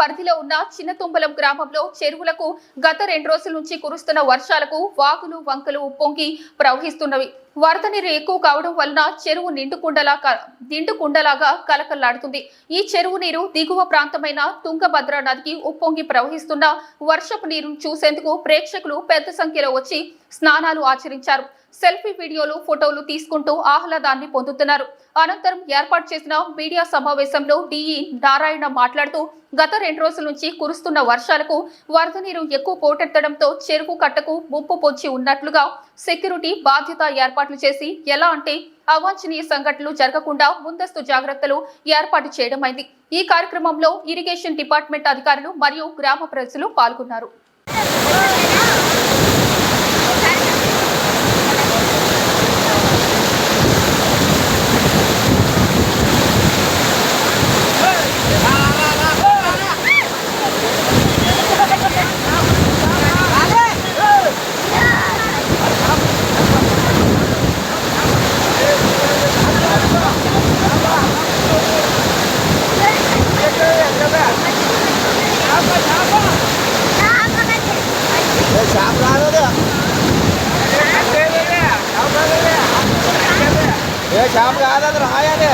పరిధిలో ఉన్న చిన్నతుంబలం గ్రామంలో చెరువులకు గత రెండు రోజుల నుంచి కురుస్తున్న వర్షాలకు వాగులు వంకలు ఉప్పొంగి ప్రవహిస్తున్నవి. వరద నీరు ఎక్కువ కావడం వలన చెరువు నిండుకుండలా నిండుకుండలాగా కలకల్లాడుతుంది ఈ చెరువు నీరు దిగువ ప్రాంతమైన తుంగభద్ర నదికి ఉప్పొంగి ప్రవహిస్తున్న వర్షపు నీరును చూసేందుకు ప్రేక్షకులు పెద్ద సంఖ్యలో వచ్చి స్నానాలు ఆచరించారు. సెల్ఫీ వీడియోలు ఫోటోలు తీసుకుంటూ ఆహ్లాదాన్ని పొందుతున్నారు. అనంతరం ఏర్పాటు చేసిన మీడియా సమావేశంలో డిఈ నారాయణ మాట్లాడుతూ గత రెండు రోజుల నుంచి కురుస్తున్న వర్షాలకు వరద నీరు ఎక్కువ పోటెత్తడంతో చెరువు కట్టకు ముప్పు పొంచి ఉన్నట్లుగా సెక్యూరిటీ బాధ్యత ఏర్పాట్లు చేసి ఎలా అంటే అవాంఛనీయ సంఘటనలు జరగకుండా ముందస్తు జాగ్రత్తలు ఏర్పాటు చేయడమైంది. ఈ కార్యక్రమంలో ఇరిగేషన్ డిపార్ట్మెంట్ అధికారులు మరియు గ్రామ ప్రజలు పాల్గొన్నారు. ఏ షాప్ కాదు రాయాలి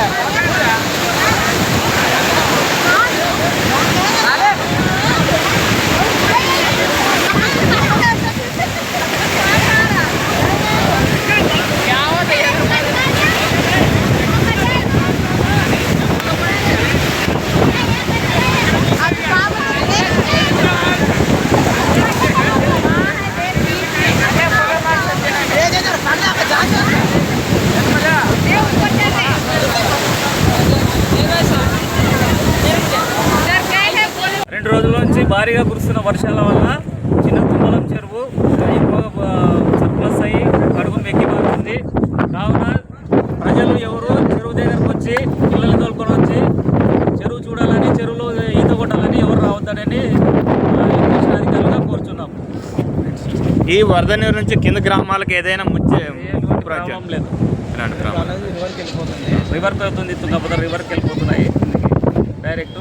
రెండు రోజుల నుంచి భారీగా కురుస్తున్న వర్షాల వల్ల చిన్న తుమ్మలం చెరువు ఎక్కువ సర్ప్లస్ అయ్యి కడుగు మెక్కిపోతుంది. కావున ప్రజలు ఎవరు చెరువు దగ్గరకు వచ్చి పిల్లల్ని తోలుకొని వచ్చి చెరువు చూడాలని చెరువులో ఈత కొట్టాలని ఎవరు రావద్దని ఇరిగేషన్ అధికారులుగా కోరుచున్నాం. ఈ వరద నీరు నుంచి కింద గ్రామాలకు ఏదైనా ముచ్చే ప్రాబ్లం లేదు. ఇలాంటి ప్రాబ్లం రివర్ పోతుంది తుంగభద్ర రివర్కి వెళ్ళిపోతున్నాయి. డైరెక్ట్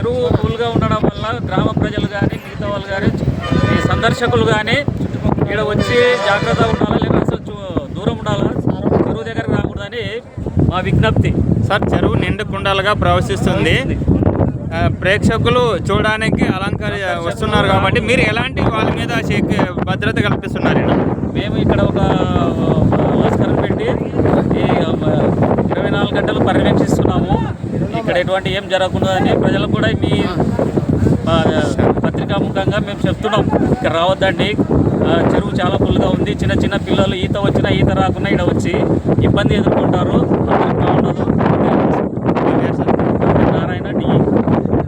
చెరువు ఫుల్గా ఉండడం వల్ల గ్రామ ప్రజలు కానీ మిగతా వాళ్ళు కానీ ఈ సందర్శకులు కానీ ఇక్కడ వచ్చి జాగ్రత్తగా ఉండాలా లేకపోతే అసలు చూ- దూరం ఉండాలా? చెరువు దగ్గరకు రాకూడదని మా విజ్ఞప్తి. సార్ చెరువు నిండు కుండలుగా ప్రవహిస్తుంది ఆ, ప్రేక్షకులు చూడడానికి అలంకరి వస్తున్నారు కాబట్టి మీరు ఎలాంటి వాళ్ళ మీద భద్రత కల్పిస్తున్నారు? మేము ఇక్కడ ఒక ఆస్కారం పెట్టి ఈ ఇరవై నాలుగు గంటలు పర్యవేక్షిస్తున్నాము. ఇక్కడ ఎటువంటి ఏం జరగకుండా ప్రజలు ప్రజలకు కూడా మీ పత్రికా ముఖంగా మేము చెప్తున్నాం. ఇక్కడ రావద్దండి. చెరువు చాలా ఫుల్గా ఉంది. చిన్న చిన్న పిల్లలు ఈత వచ్చినా ఈత రాకుండా ఇక్కడ వచ్చి ఇబ్బంది ఎదుర్కొంటారు.